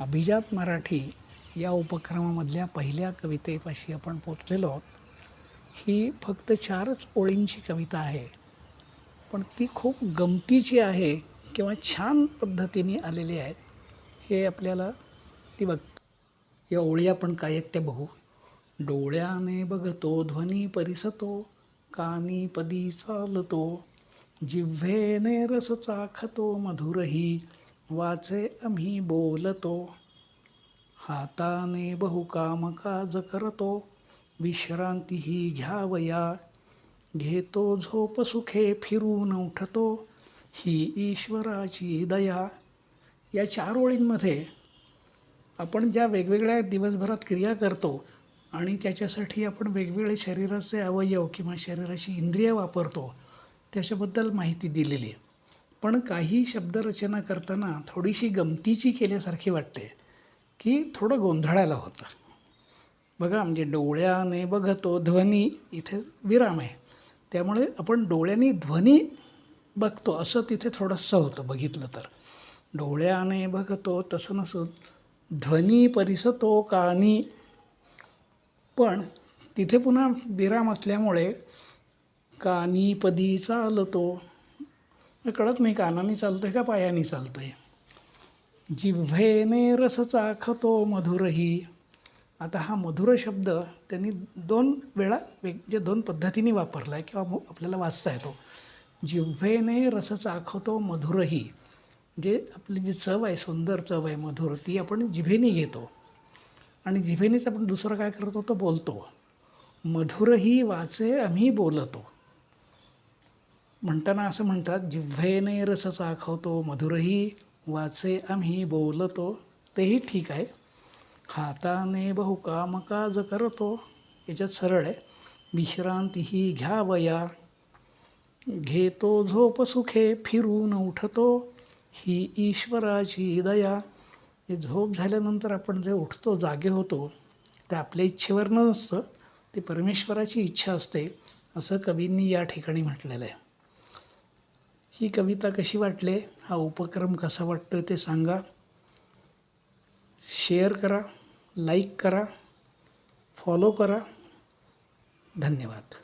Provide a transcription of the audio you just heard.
अभिजात मराठी या उपक्रमामधल्या पहिल्या कवितेपाशी आपण पोचलेलो आहोत. ही फक्त चारच ओळींची कविता आहे पण ती खूप गमतीची आहे किंवा छान पद्धतीने आलेली आहेत. हे आपल्याला ती बघ. या ओळी आपण काय आहेत त्या बघू. डोळ्याने बघतो ध्वनी परिसतो कानी पदी चालतो जिव्हेने रस चाखतो मधुरही वाचे आम्ही बोलतो. हाताने बहुकाम काज करतो. विश्रांतीही घ्यावया. घेतो झोप सुखे फिरून उठतो. ही ईश्वराची दया. या चार ओळींमध्ये आपण ज्या वेगवेगळ्या दिवसभरात क्रिया करतो आणि त्याच्यासाठी आपण वेगवेगळे शरीराचे अवयव किंवा शरीराची इंद्रिय वापरतो त्याच्याबद्दल माहिती दिलेली आहे. पण काही शब्दरचना करताना थोडीशी गमतीची केल्यासारखी वाटते की थोडं गोंधळायला होतं. बघा म्हणजे डोळ्याने बघतो ध्वनी इथे विराम आहे. त्यामुळे आपण डोळ्याने ध्वनी बघतो असं तिथे थोडंसं होतं बघितलं तर. डोळ्याने बघतो तसं नसून ध्वनी परिसतो कानी. पण तिथे पुन्हा विराम असल्यामुळे कानी पदी चालतो. कळत नाही कानाने चालतं आहे का पायाने चालतं आहे जिव्हेने रस चाखतो मधुरही. आता हा मधुर शब्द त्यांनी दोन वेळा वेग जे दोन पद्धतीने वापरला आहे किंवा आपल्याला वाचता येतो. जिव्हेने रस चाखतो मधुरही. म्हणजे आपली जी चव आहे सुंदर चव आहे मधुर ती आपण जिभेने घेतो. आणि जिभेनेच आपण दुसरं काय करतो तर बोलतो. मधुरही वाचे आम्ही बोलतो. म्हणताना असं म्हणतात जिव्हेने रस चाखवतो मधुरही वाचे आम्ही बोलतो. तेही ठीक आहे. हाताने बहुकाम काज करतो. याच्यात सरळ आहे. विश्रांतीही घ्यावया. घेतो झोप सुखे फिरून उठतो. ही ईश्वराची दया. झोप झाल्यानंतर आपण जे उठतो जागे होतो ते आपल्या इच्छेवर नसतं ते परमेश्वराची इच्छा असते असं कवींनी या ठिकाणी म्हटलेलं आहे. ही कविता कशी वाटले? हा उपक्रम कसा वाटतो ते सांगा. शेअर करा लाईक करा फॉलो करा. धन्यवाद.